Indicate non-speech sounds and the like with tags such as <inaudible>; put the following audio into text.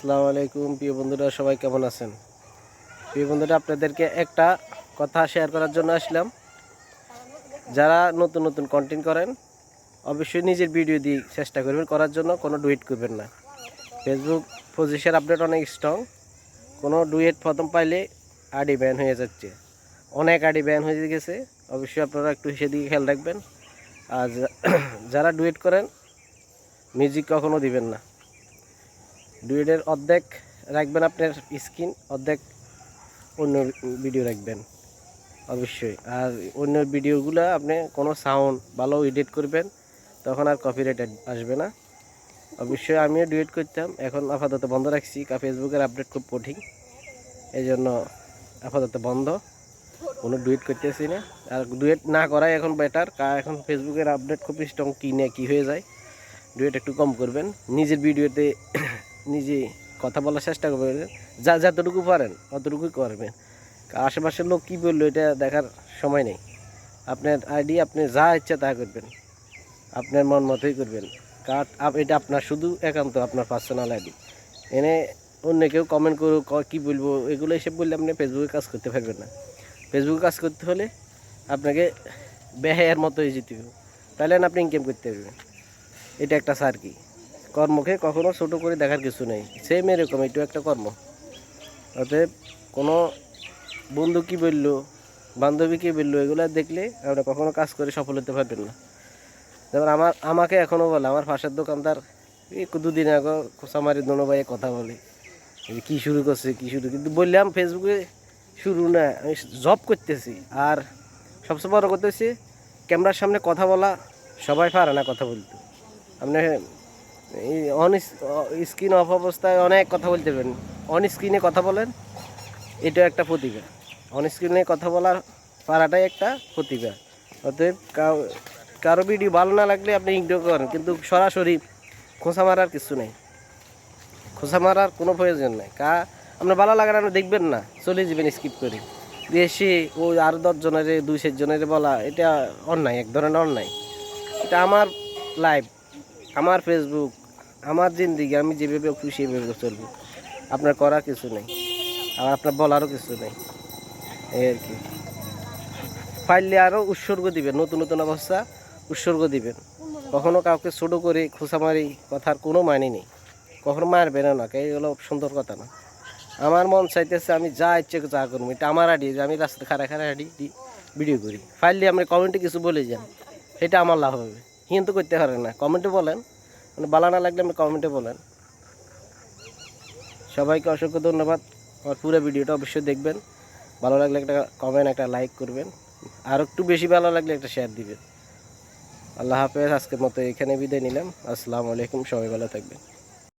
আসসালামু আলাইকুম, প্রিয় বন্ধুরা, সবাই কেমন আছেন? প্রিয় বন্ধুরা, আপনাদেরকে একটা কথা শেয়ার করার জন্য আসলাম। যারা নতুন নতুন কন্টেন্ট করেন, অবশ্যই নিজের ভিডিও দিয়ে চেষ্টা করবেন, করার জন্য কোনো ডুয়েট করবেন না। ফেসবুক পজিশন আপডেট অনেক স্ট্রং কোনো ডুয়েট প্রথম পাইলে আডি ব্যান হয়ে যাচ্ছে। অনেক আডি ব্যান হয়ে গেছে। অবশ্যই আপনারা একটু সেদিকে খেয়াল রাখবেন। আর <clears throat> যারা ডুয়েট করেন মিউজিক কখনো দিবেন না। ডুয়েটের অর্ধেক রাখবেন আপনার স্ক্রিন, অর্ধেক অন্য ভিডিও রাখবেন, অবশ্যই। আর অন্য ভিডিওগুলো আপনি কোনো সাউন্ড ভালো এডিট করবেন, তখন আর কপিরাইট আসবে না। অবশ্যই আমিও ডুয়েট করতাম, এখন আপাতত বন্ধ রাখছি। কারণ ফেসবুকের আপডেট খুব কঠিন এই জন্য আপাতত বন্ধ। কোনো ডুয়েট করতেছি না। আর ডুয়েট না করাই এখন বেটার কারণ এখন ফেসবুকের আপডেট খুব স্ট্রং কী নিয়ে কী হয়ে যায়। ডুয়েট একটু কম করবেন। নিজের ভিডিওতে নিজে কথা বলার চেষ্টা করবেন যা যতটুকু পারেন, অতটুকুই করবেন। আশেপাশের লোক কী বলল এটা দেখার সময় নেই। আপনার আইডি, আপনি যা ইচ্ছা তা করবেন। আপনার মন মতোই করবেন। কার, আপ- এটা আপনার শুধু একান্ত, আপনার পার্সোনাল আইডি। এনে অন্য কেউ কমেন্ট করুক, ক- বলব, এগুলো এসব বললে আপনি ফেসবুকে কাজ করতে পারবেন না। ফেসবুকে কাজ করতে হলে আপনাকে বেহায়ার মতো হয়ে যেতে হবে। তাহলে আপনি ইনকাম করতে পারবেন। এটা একটা সার কি কর্মকে কখনো ছোট করে দেখার কিছু নেই। সেম এরকম এটাও একটা কর্ম। অতএব কোনো বন্ধু কি বলল, বান্ধবী কি বলল, এগুলো দেখলে আমরা কখনো কাজ করে সফল হতে পারবেন না। যেমন আমার, আমাকে এখনও বলে, আমার পাশের দোকানদার এই দুদিন আগে সামারি দোনো ভাইয়ে কথা বলে। কী শুরু করছে, কী শুরু কিন্তু বললাম ফেসবুকে শুরু না, আমি জব করতেছি। আর সবচেয়ে বড় হচ্ছে, ক্যামেরার সামনে কথা বলা সবাই পারে না কথা বলতে। আপনি অন স্ক্রিন অফ অবস্থায় অনেক কথা বলতে পারেন। অন স্ক্রিনে কথা বলেন এটা একটা প্রতিভা। অন স্ক্রিনে কথা বলার পারাটাই একটা প্রতিভা। অতএব কারও ভিডিও ভালো না লাগলে আপনি ইগনোর করেন, কিন্তু সরাসরি খোঁচা মারার কিছু নেই। খোঁচা মারার কোনো প্রয়োজন নেই। কা, আপনার ভালো লাগে না আপনি দেখবেন না, চলে যাবেন স্কিপ করে। এসে ওই আরও দশজনের দুই জনের বলা, এটা অন্যায়, এক ধরনের অন্যায়। এটা আমার লাইভ আমার ফেসবুক আমার জিন্দিগি, আমি যেভাবে খুশি সেভাবে চলবো। আপনার করার কিছু নেই, আর আপনার বলারও কিছু নেই, এই আর কি। পাইলে আরও উৎসর্গ দিবেন, নতুন নতুন অবস্থা উৎসর্গ দিবেন। কখনো কাউকে ছোটো করে খোঁচামারি কথার কোনো মানে নেই। কখনো মারবেন না এগুলো সুন্দর কথা না। আমার মন চাইতেছে আমি যা ইচ্ছে যা করব, এটা আমার আইডি যে আমি রাস্তা খারা খারা আইডি ভিডিও করি। ফাইলে আপনি কমেন্টে কিছু বলে যান এটা আমার লাভ হবে। কিন্তু করতে পারেন না। কমেন্টে বলেন মানে বালা না লাগলে আপনি কমেন্টে বলেন। সবাইকে অসংখ্য ধন্যবাদ। আমার পুরো ভিডিওটা অবশ্যই দেখবেন। ভালো লাগলে একটা কমেন্ট একটা লাইক করবেন। আর একটু বেশি ভালো লাগলে একটা শেয়ার দিবেন। আল্লাহ হাফেজ, আজকের মতো এখানে বিদায় নিলাম। আসসালামু আলাইকুম, সবাই ভালো থাকবেন।